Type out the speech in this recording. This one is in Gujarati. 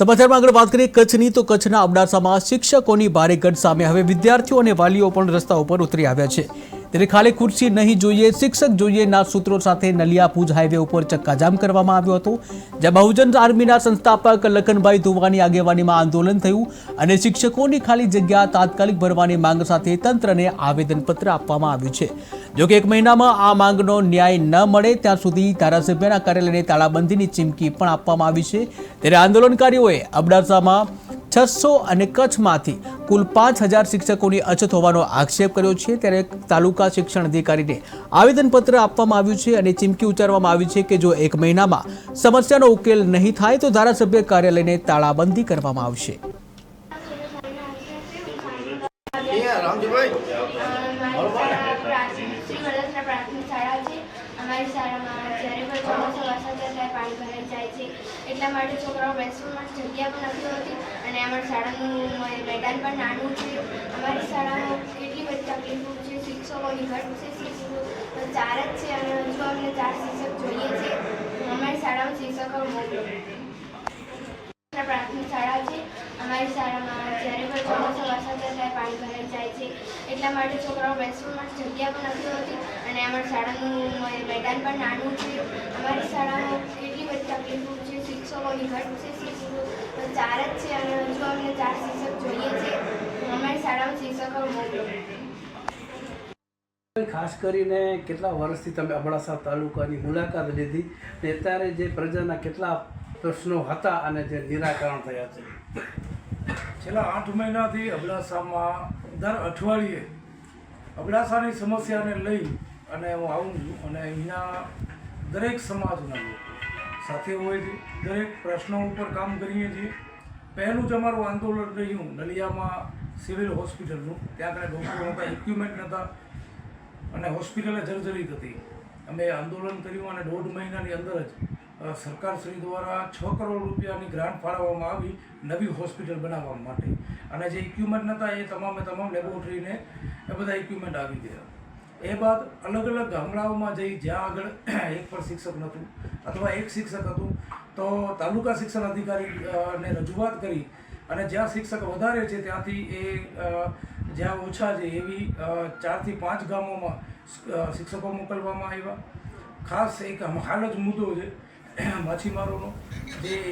સમાચારમાં આગળ વાત કરીએ કચ્છની, તો કચ્છના અબડાસામાં શિક્ષકોની ભારે ગઢ સામે હવે વિદ્યાર્થીઓ અને વાલીઓ પણ રસ્તા ઉપર ઉતરી આવ્યા છે. ત્યારે ખાલી ખુરશી નહીં જોઈએ, શિક્ષક જોઈએ ના સૂત્રો સાથે નલિયાપુજ હાઈવે ઉપર ચક્કાજામ કરવામાં આવ્યો હતો, જ્યાં બહુજન આર્મીના સંસ્થાપક લખનભાઈ ધુવાની આગેવાનીમાં આંદોલન થયું અને શિક્ષકોની ખાલી જગ્યા તાત્કાલિક ભરવાની માંગ સાથે તંત્રને આવેદનપત્ર આપવામાં આવ્યું છે. જોકે એક મહિનામાં આ માંગનો ન્યાય ન મળે, ત્યાં સુધી ધારાસભ્યના કાર્યાલયને તાળાબંધીની ચીમકી પણ આપવામાં આવી છે. ત્યારે આંદોલનકારીઓએ અબડાસામાં છસો અને કચ્છમાંથી કુલ પાંચ હજાર શિક્ષકોની અછત હોવાનો આક્ષેપ કર્યો છે. ત્યારે તાલુકા શિક્ષણ અધિકારીને આવેદનપત્ર આપવામાં આવ્યું છે અને ચીમકી ઉચ્ચારવામાં આવી છે કે જો એક મહિનામાં સમસ્યાનો ઉકેલ નહીં થાય તો ધારાસભ્ય કાર્યાલયને તાળાબંધી કરવામાં આવશે. અમારી શાળા પ્રાથમિક શ્રી વડોદરા પ્રાથમિક શાળા છે અમારી શાળામાં જ્યારે પણ ચોમાસું વરસાદ ત્યારે પાણી ભરાઈ જાય છે. એટલા માટે છોકરાઓ બેસવા માટે જગ્યા પણ નથી હોતી. અને અમારી શાળાનું મેદાન પણ નાનું છે. અમારી શાળામાં કેટલી બધી તકલીફો છે? શિક્ષકોની ઘટ છે શિક્ષકો. ચાર જ છે અને હજુ અમને ચાર શિક્ષક જોઈએ છે. અમારી શાળામાં શિક્ષકો પ્રાથમિક શાળા છે. અમારી શાળામાં જ્યારે પણ ચોમાસા વરસાદ ત્યારે પાણી ભરાઈ જાય છે. એટલા માટે છોકરાઓ બેસવા માટે જગ્યા પણ નથી હોતી અને અમારી શાળાનું મેદાન પણ નાનું છે. અમારી શાળામાં કેટલી બધી તકલીફો છે શિક્ષકોની ઘટ છે જ છે અને હજુ અમને ચાર શિક્ષક જોઈએ છે. અમારી શાળામાં શિક્ષકો મોકલો ખાસ કરીને કેટલા વર્ષથી તમે અબડાસા તાલુકાની મુલાકાત લીધી ને અત્યારે જે પ્રજાના કેટલા પ્રશ્નો હતા અને જે નિરાકરણ થયા છે. છેલ્લા આઠ મહિનાથી અબડાસામાં દર અઠવાડિયે અબડાસાની સમસ્યાને લઈ અને હું આવું છું અને અહીંના દરેક સમાજના લોકો સાથે હોય છે. દરેક પ્રશ્નો ઉપર કામ કરીએ છીએ. પહેલું જ અમારું આંદોલન રહ્યું નલિયામાં સિવિલ હોસ્પિટલનું. ત્યાં આગળ ડૉક્ટરો નહોતા ઇક્વિપમેન્ટ નહોતા અને હોસ્પિટલે જર્જરિત હતી. અમે આંદોલન કર્યું અને દોઢ મહિનાની અંદર જ સરકારશ્રી દ્વારા છ કરોડ રૂપિયાની ગ્રાન્ટ ફાળવવામાં આવી નવી હોસ્પિટલ બનાવવા માટે. અને જે ઇક્વિપમેન્ટ નહોતા એ તમામે તમામ લેબોરેટરીને એ બધા ઇક્વિપમેન્ટ આવી ગયા એ બાદ અલગ અલગ ગામડાઓમાં જઈ જ્યાં આગળ એક પણ શિક્ષક નહોતું અથવા એક શિક્ષક હતું તો તાલુકા શિક્ષણ અધિકારી ને રજૂઆત કરી અને જ્યાં શિક્ષક વધારે છે ત્યાંથી એ જ્યાં ઓછા છે એવી ચારથી પાંચ ગામોમાં શિક્ષકો મોકલવામાં આવ્યા. ખાસ એક હાલ જ મુદ્દો છે, માછીમારોનો, જે